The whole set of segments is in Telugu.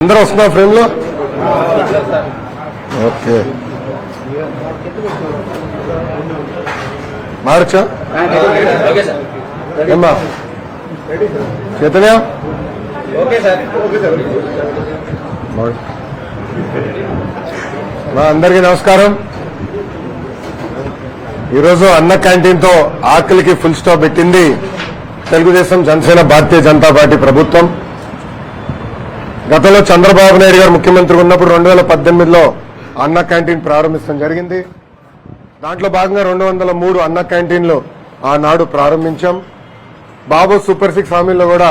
అందరూ వస్తున్నా ఫ్రేమ్లో ఓకే. మార్చా? ఓకే ఏమ్మా? చైతన్య? మా అందరికీ నమస్కారం. ఈరోజు అన్న క్యాంటీన్తో ఆకలికి ఫుల్ స్టాప్ పెట్టింది తెలుగుదేశం జనసేన భారతీయ జనతా పార్టీ ప్రభుత్వం. గతంలో చంద్రబాబు నాయుడు గారు ముఖ్యమంత్రి ఉన్నప్పుడు రెండు వేల పద్దెనిమిదిలో అన్న క్యాంటీన్ ప్రారంభించడం జరిగింది. దాంట్లో భాగంగా రెండు వందల మూడు అన్న క్యాంటీన్లు ఆనాడు ప్రారంభించాం. బాబు సూపర్ సిక్స్ హామీల్లో కూడా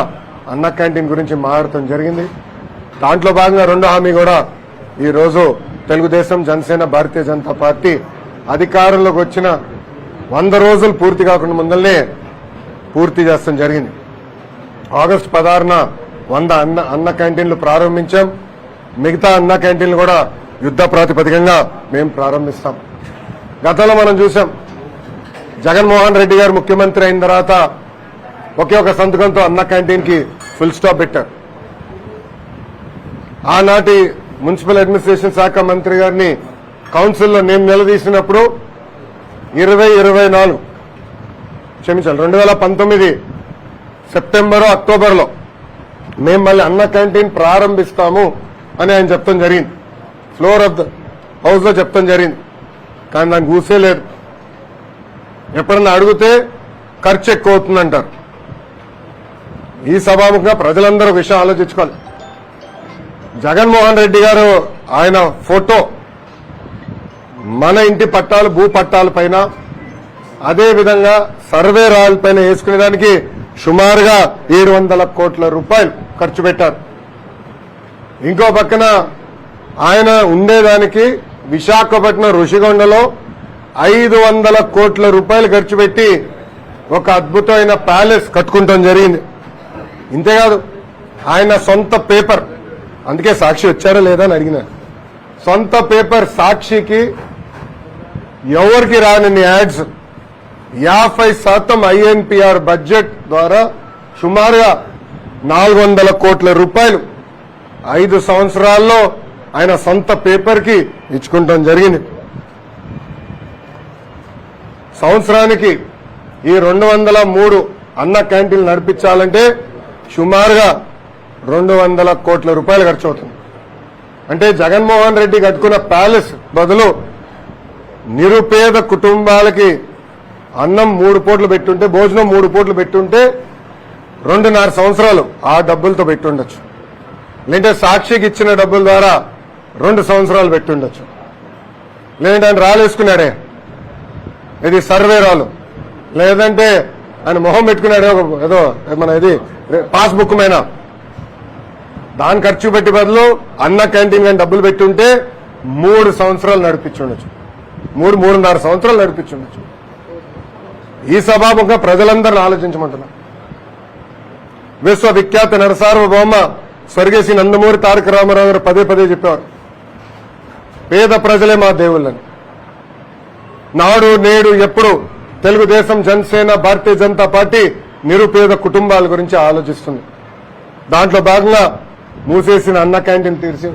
అన్న క్యాంటీన్ గురించి మాట్లాడటం జరిగింది. దాంట్లో భాగంగా రెండో హామీ కూడా ఈరోజు తెలుగుదేశం జనసేన భారతీయ జనతా పార్టీ అధికారంలోకి వచ్చిన వంద రోజులు పూర్తి కాకుండా ముందల్నే పూర్తి చేస్తాం జరిగింది. ఆగస్టు పదహారున వంద అన్న అన్న క్యాంటీన్లు ప్రారంభించాం. మిగతా అన్న క్యాంటీన్లు కూడా యుద్ధ ప్రాతిపదికంగా మేము ప్రారంభిస్తాం. గతంలో మనం చూసాం జగన్మోహన్ రెడ్డి గారు ముఖ్యమంత్రి అయిన తర్వాత ఒకే ఒక సంతకంతో అన్న క్యాంటీన్కి ఫుల్ స్టాప్ పెట్టారు. ఆనాటి మున్సిపల్ అడ్మినిస్ట్రేషన్ శాఖ మంత్రి గారిని కౌన్సిల్లో నేను నిలదీసినప్పుడు ఇరవై ఇరవై నాలుగు క్షమించాలి రెండు వేల పంతొమ్మిది సెప్టెంబరు అక్టోబర్లో మేము మళ్ళీ అన్న క్యాంటీన్ ప్రారంభిస్తాము అని ఆయన చెప్తాం జరిగింది. ఫ్లోర్ ఆఫ్ ద హౌస్లో చెప్తాం జరిగింది. కానీ దానికి ఊసే లేదు. ఎప్పుడన్నా అడిగితే ఖర్చు ఎక్కువ అవుతుందంటారు. ఈ సభాముఖంగా ప్రజలందరూ విషయం ఆలోచించుకోవాలి. జగన్మోహన్ రెడ్డి గారు ఆయన ఫోటో మన ఇంటి పట్టాలు భూ పట్టాల పైన అదేవిధంగా సర్వే రాయల పైన వేసుకునేదానికి సుమారుగా ఏడు వందల కోట్ల రూపాయలు. ఖర్చు పెట్టారు. ఇంకో పక్కన ఆయన ఉండేదానికి విశాఖపట్నం ఋషిగొండలో ఐదు వందల కోట్ల రూపాయలు ఖర్చు పెట్టి ఒక అద్భుతమైన ప్యాలెస్ కట్టుకుంటాం జరిగింది. ఇంతేకాదు ఆయన సొంత పేపర్ అందుకే సాక్షి వచ్చారా లేదా అని అడిగిన. సొంత పేపర్ సాక్షికి ఎవరికి రాని యాడ్స్? యాభై శాతం ఐఎన్పిఆర్ బడ్జెట్ ద్వారా సుమారుగా నాలుగు వందల కోట్ల రూపాయలు ఐదు సంవత్సరాల్లో ఆయన సొంత పేపర్కి ఇచ్చుకుంటాం జరిగింది. సంవత్సరానికి ఈ రెండు వందల మూడు అన్న క్యాంటీన్లు నడిపించాలంటే సుమారుగా రెండు వందల కోట్ల రూపాయలు ఖర్చు అవుతుంది అంటే జగన్మోహన్ రెడ్డి కట్టుకున్న ప్యాలెస్ బదులు నిరుపేద కుటుంబాలకి అన్నం మూడు పూట్లు పెట్టుంటే భోజనం మూడు పూట్లు పెట్టుంటే రెండున్నర సంవత్సరాలు ఆ డబ్బులతో పెట్టుండొచ్చు. లేదంటే సాక్షికి ఇచ్చిన డబ్బుల ద్వారా రెండు సంవత్సరాలు పెట్టుండొచ్చు. లేదంటే ఆయన రాలేసుకున్నాడే. ఇది సర్వే రాలు. లేదంటే ఆయన మొహం పెట్టుకున్నాడే ఒక ఏదో మన ఇది పాస్బుక్ మీద. దాని ఖర్చు పెట్టి బదులు అన్న క్యాంటీన్ కానీ డబ్బులు పెట్టుంటే మూడు సంవత్సరాలు నడిపించుండొచ్చు. మూడు మూడున్నర సంవత్సరాలు నడిపించుండొచ్చు. ఈ సభాముఖంగా ప్రజలందరిని ఆలోచించమంటున్నా. విశ్వవిఖ్యాత నరసార్వభౌమ స్వర్గీయ నందమూరి తారక రామారావు గారు పదే పదే చెప్పేవారు. పేద ప్రజలే మా దేవుళ్ళని. నాడు నేడు ఎప్పుడు తెలుగుదేశం జనసేన భారతీయ జనతా పార్టీ నిరుపేద కుటుంబాల గురించి ఆలోచిస్తుంది. దాంట్లో భాగంగా మూసేసిన అన్న క్యాంటీన్ తీర్చి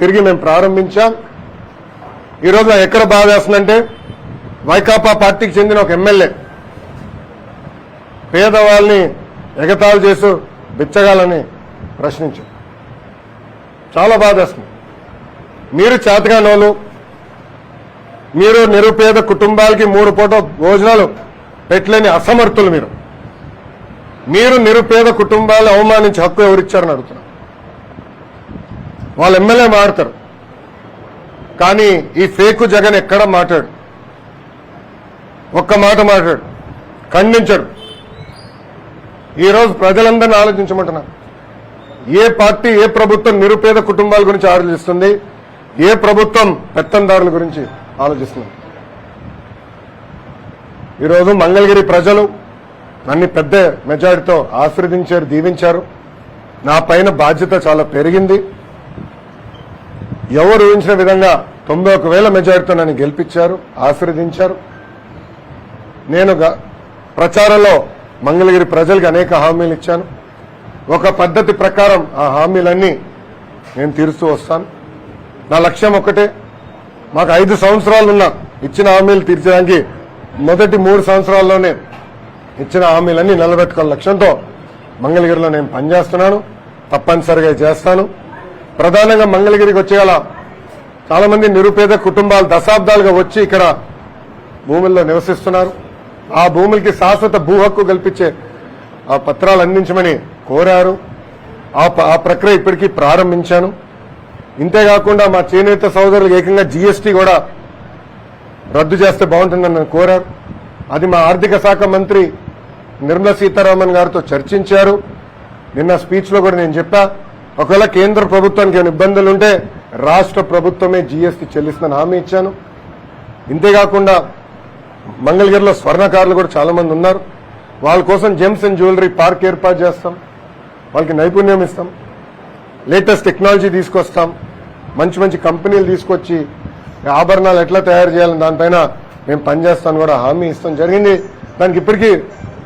తిరిగి మేము ప్రారంభించాం. ఈరోజు ఎక్కడ బాధ వేస్తుందంటే వైకాపా పార్టీకి చెందిన ఒక ఎమ్మెల్యే పేదవాళ్ళని ఎగతాళి చేస్తూ బిచ్చగాలని ప్రశ్నించారు చాలా బాధేస్తుంది మీరు చేతగానోళ్ళు మీరు నిరుపేద కుటుంబాలకి మూడు పూట భోజనాలు పెట్టలేని అసమర్థులు మీరు. మీరు నిరుపేద కుటుంబాలు అవమానించి హక్కు ఎవరిచ్చారని అడుగుతున్నారు వాళ్ళ ఎమ్మెల్యే మాడతారు కానీ ఈ ఫేకు జగన్ ఎక్కడ మాట్లాడు? ఒక్క మాట మాట్లాడు. ఖండించడు. ఈరోజు ప్రజలందరినీ ఆలోచించమంటున్నా. ఏ పార్టీ ఏ ప్రభుత్వం నిరుపేద కుటుంబాల గురించి ఆలోచిస్తుంది? ఏ ప్రభుత్వం పెత్తందారుల గురించి ఆలోచిస్తుంది? ఈరోజు మంగళగిరి ప్రజలు నన్ను పెద్ద మెజారిటీతో ఆశీర్వదించారు దీవించారు. నా పైన బాధ్యత చాలా పెరిగింది. ఎవరు ఊహించిన విధంగా తొంభై ఒక వేల మెజారిటీతో నన్ను గెలిపించారు ఆశీర్వదించారు. నేను ప్రచారంలో మంగళగిరి ప్రజలకు అనేక హామీలు ఇచ్చాను. ఒక పద్ధతి ప్రకారం ఆ హామీలన్నీ నేను తీరుస్తూ వస్తాను. నా లక్ష్యం ఒక్కటే మాకు ఐదు సంవత్సరాలున్నా ఇచ్చిన హామీలు తీర్చడానికి మొదటి మూడు సంవత్సరాల్లోనే ఇచ్చిన హామీలన్నీ నిలబెట్టుకున్న లక్ష్యంతో మంగళగిరిలో నేను పనిచేస్తున్నాను తప్పనిసరిగా చేస్తాను. ప్రధానంగా మంగళగిరికి వచ్చేయాల చాలామంది నిరుపేద కుటుంబాలు దశాబ్దాలుగా వచ్చి ఇక్కడ భూముల్లో నివసిస్తున్నారు. ఆ భూములకి శాశ్వత భూ హక్కు కల్పించే ఆ పత్రాలు అందించమని కోరారు. ఆ ప- ఆ ప్రక్రియ ఇప్పటికీ ప్రారంభించాను. ఇంతేకాకుండా మా చేనేత సోదరులకు ఏకంగా జీఎస్టీ కూడా రద్దు చేస్తే బాగుంటుందని కోరారు. అది మా ఆర్థిక శాఖ మంత్రి నిర్మలా సీతారామన్ గారితో చర్చించారు. నిన్న స్పీచ్లో కూడా నేను చెప్పా ఒకవేళ కేంద్ర ప్రభుత్వానికి ఏమైనా ఇబ్బందులు ఉంటే రాష్ట్ర ప్రభుత్వమే జీఎస్టీ చెల్లిస్తుందని హామీ ఇచ్చాను. ఇంతేకాకుండా మంగళగిరిలో స్వర్ణకారులు కూడా చాలా మంది ఉన్నారు. వాళ్ళ కోసం జెమ్స్ అండ్ జ్యువెలరీ పార్క్ ఏర్పాటు చేస్తాం. వాళ్ళకి నైపుణ్యం ఇస్తాం. లేటెస్ట్ టెక్నాలజీ తీసుకొస్తాం. మంచి మంచి కంపెనీలు తీసుకొచ్చి ఆభరణాలు ఎట్లా తయారు చేయాలని దానిపైన మేము పనిచేస్తాను కూడా హామీ ఇస్తాం. జరిగింది. దానికి ఇప్పటికీ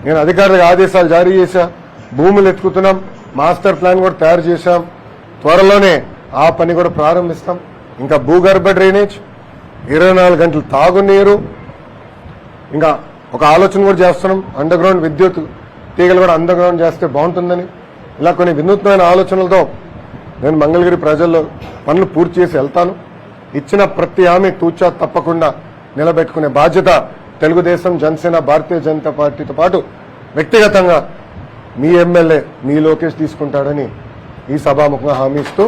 నేను అధికారులకు ఆదేశాలు జారీ చేశా. భూములు ఎత్తుకుతున్నాం. మాస్టర్ ప్లాన్ కూడా తయారు చేశాం. త్వరలోనే ఆ పని కూడా ప్రారంభిస్తాం. ఇంకా భూగర్భ డ్రైనేజ్ ఇరవై నాలుగు గంటలు తాగునీరు ఇంకా ఒక ఆలోచన కూడా చేస్తున్నాం. అండర్ గ్రౌండ్ విద్యుత్ తీగలు కూడా అండర్ గ్రౌండ్ చేస్తే బాగుంటుందని. ఇలా కొన్ని వినూత్నమైన ఆలోచనలతో నేను మంగళగిరి ప్రజల్లో పనులు పూర్తి చేసి వెళ్తాను. ఇచ్చిన ప్రతి హామీ తూచా తప్పకుండా నిలబెట్టుకునే బాధ్యత తెలుగుదేశం జనసేన భారతీయ జనతా పార్టీతో పాటు వ్యక్తిగతంగా మీ ఎమ్మెల్యే మీ లోకేష్ తీసుకుంటాడని ఈ సభాముఖంగా హామీ ఇస్తూ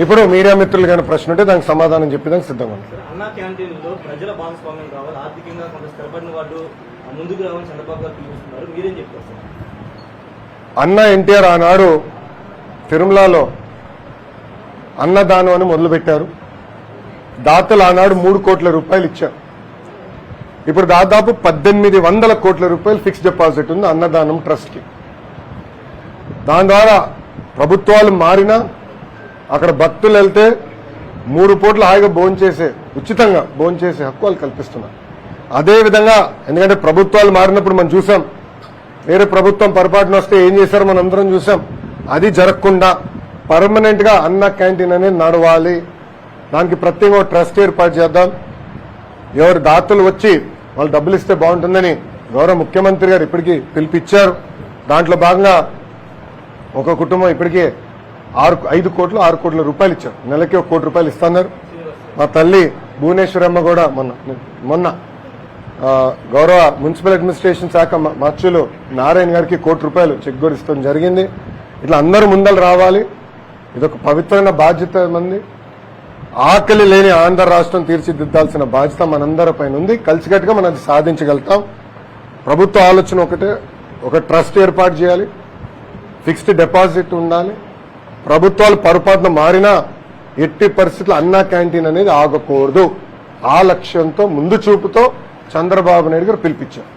ఇప్పుడు మీడియా మిత్రులు కానీ ప్రశ్న ఉంటే దానికి సమాధానం చెప్పేదానికి సిద్ధంగా ఉన్నాను అన్నా క్యాంటీన్లో ప్రజల భాగస్వామ్యం కావాలి ఆర్థికంగా కొంత స్థిరపడిన వాళ్ళు ముందుకు రావాలని చంద్రబాబు గారు పిలుస్తున్నారు. మీరేం చెప్తారు? సార్ అన్న ఎన్టీఆర్ ఆనాడు తిరుమలలో అన్నదానం అని మొదలుపెట్టారు. దాతలు ఆనాడు మూడు కోట్ల రూపాయలు ఇచ్చారు. ఇప్పుడు దాదాపు పద్దెనిమిది వందల కోట్ల రూపాయలు ఫిక్స్ డిపాజిట్ ఉంది అన్నదానం ట్రస్ట్కి దాని ద్వారా ప్రభుత్వాలు మారినా అక్కడ భక్తులు వెళ్తే మూడు పూట్ల హాయిగా భోంచేసే ఉచితంగా భోంచేసే హక్కు వాళ్ళు కల్పిస్తున్నారు. అదేవిధంగా ఎందుకంటే ప్రభుత్వాలు మారినప్పుడు మనం చూసాం వేరే ప్రభుత్వం పొరపాటున వస్తే ఏం చేశారో మనం అందరం చూసాం. అది జరగకుండా పర్మనెంట్గా అన్న క్యాంటీన్ అనేది నడవాలి. దానికి ప్రత్యేక ట్రస్ట్ ఏర్పాటు చేద్దాం. ఎవరు దాతలు వచ్చి వాళ్ళు డబ్బులు ఇస్తే బాగుంటుందని గౌరవ ముఖ్యమంత్రి గారు ఇప్పటికీ పిలిపిచ్చారు దాంట్లో భాగంగా ఒక కుటుంబం ఇప్పటికే ఆరు ఐదు కోట్లు ఆరు కోట్ల రూపాయలు ఇచ్చారు. నెలకి ఒక కోటి రూపాయలు ఇస్తున్నారు. మా తల్లి భువనేశ్వరమ్మ కూడా మొన్న మొన్న గౌరవ మున్సిపల్ అడ్మినిస్ట్రేషన్ శాఖ మచ్చులు నారాయణ గారికి కోటి రూపాయలు చెక్ కూడా ఇస్తాం జరిగింది. ఇట్లా అందరూ ముందలు రావాలి. ఇదొక పవిత్రమైన బాధ్యత మంది. ఆకలి లేని ఆంధ్ర రాష్ట్రం తీర్చిదిద్దాల్సిన బాధ్యత మనందరి పైన ఉంది. కలిసికట్టుగా మనం అది సాధించగలుగుతాం. ప్రభుత్వ ఆలోచన ఒకటే ఒక ట్రస్ట్ ఏర్పాటు చేయాలి. ఫిక్స్డ్ డిపాజిట్ ఉండాలి. ప్రభుత్వాలు పొరపాటున మారినా ఎట్టి పరిస్థితుల్లో అన్నా క్యాంటీన్ అనేది ఆగకూడదు. ఆ లక్ష్యంతో ముందు చూపుతో చంద్రబాబు నాయుడు గారు పిలిపించారు.